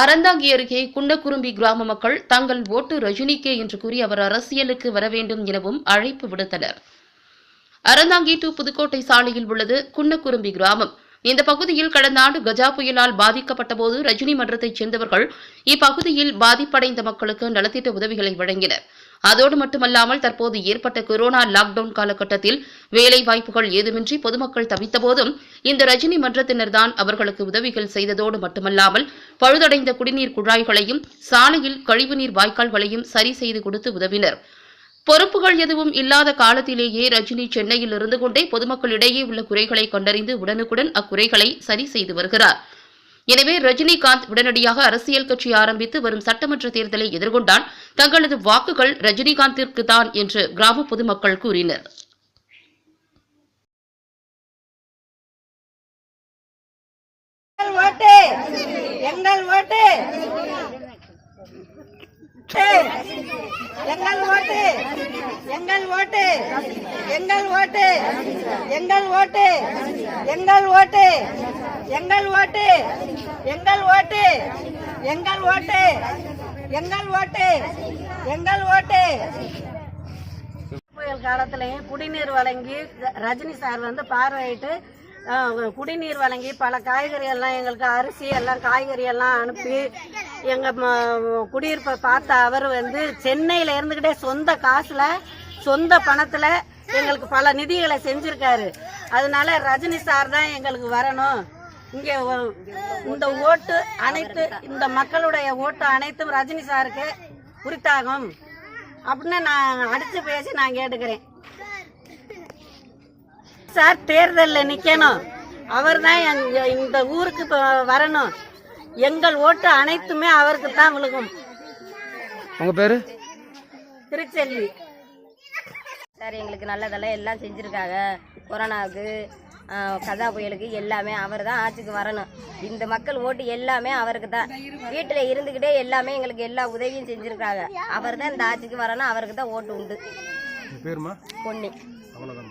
அறந்தாங்கி அருகே குண்டக்குரும்பி கிராம மக்கள் தங்கள் ஓட்டு ரஜினிக்கே என்று கூறி அவர் அரசியலுக்கு வர வேண்டும் எனவும் அழைப்பு விடுத்தனர். அறந்தாங்கி டு புதுக்கோட்டை சாலையில் உள்ளது குன்னக்குரும்பி கிராமம். இந்த பகுதியில் கடந்த ஆண்டு கஜா புயலால் பாதிக்கப்பட்ட போது ரஜினி மன்றத்தைச் சேர்ந்தவர்கள் இப்பகுதியில் பாதிப்படைந்த மக்களுக்கு நலத்திட்ட உதவிகளை வழங்கினர். அதோடு மட்டுமல்லாமல் தற்போது ஏற்பட்ட கொரோனா லாக்டவுன் காலகட்டத்தில் வேலை வாய்ப்புகள் ஏதுமின்றி பொதுமக்கள் தவித்தபோதும் இந்த ரஜினி மன்றத்தினர்தான் அவர்களுக்கு உதவிகள் செய்ததோடு மட்டுமல்லாமல் பழுதடைந்த குடிநீர் குழாய்களையும் சாலையில் கழிவுநீர் வாய்க்கால்களையும் சரி செய்து கொடுத்து உதவினர். பொறுப்புகள் எதுவும் இல்லாத காலத்திலேயே ரஜினி சென்னையில் இருந்து கொண்டே பொதுமக்களிடையே உள்ள குறைகளை கண்டறிந்து உடனுக்குடன் அக்குறைகளை சரி செய்து வருகிறார். எனவே ரஜினிகாந்த் உடனடியாக அரசியல் கட்சி ஆரம்பித்து வரும் சட்டமன்ற தேர்தலை எதிர்கொண்டால் தங்களது வாக்குகள் ரஜினிகாந்திற்கு தான் என்று கிராம பொதுமக்கள் கூறினர். எங்கள் ஓட்டு! எங்கள் ஓட்டு எங்கள் ஓட்டு எங்கள் ஓட்டு எங்கள் ஓட்டு எங்கள் ஓட்டு எங்கள் ஓட்டு எங்கள் ஓட்டு எங்கள் ஓட்டு எங்கள் ஓட்டு எங்கள் ஓட்டு. புயல் காலத்திலையும் குடிநீர் வழங்கி ரஜினி சார் வந்து பார்வையிட்டு குடிநீர் வழங்கி பல காய்கறி எல்லாம் எங்களுக்கு அரிசி எல்லாம் காய்கறி எல்லாம் அனுப்பி எங்க ம- குடியிருப்பை பார்த்த அவர் வந்து சென்னையில இருந்துகிட்டே சொந்த காசுல சொந்த பணத்துல எங்களுக்கு பல நிதிகளை செஞ்சிருக்காரு. அதனால ரஜினி சார் தான் எங்களுக்கு வரணும். இங்க இந்த ஓட்டு அனைத்து இந்த மக்களுடைய ஓட்டு அனைத்தும் ரஜினி சாருக்கு உரித்தாகும். அப்படின்னு நான் அடிச்சு பேசி நான் கேட்டுக்கிறேன். சார் தேர்தலில் நிக்கணும். அவர் தான் இந்த ஊருக்கு வரணும். எங்கள் ஓட்டு அனைத்துமே அவருக்கு தான் விழுகும். உங்க பேரு? திருச்செல்வி. சார் எங்களுக்கு நல்லதெல்லாம் எல்லாம் செஞ்சுருக்காங்க. கொரோனாவுக்கு கஜா புயலுக்கு எல்லாமே அவர் தான் ஆட்சிக்கு வரணும். இந்த மக்கள் ஓட்டு எல்லாமே அவருக்கு தான் வீட்டில் இருந்துக்கிட்டே எல்லாமே எங்களுக்கு எல்லா உதவியும் செஞ்சுருக்காங்க. அவர் தான் இந்த ஆட்சிக்கு வரணும். அவருக்கு தான் ஓட்டு உண்டு. பொன்னி. அவ்வளோதான்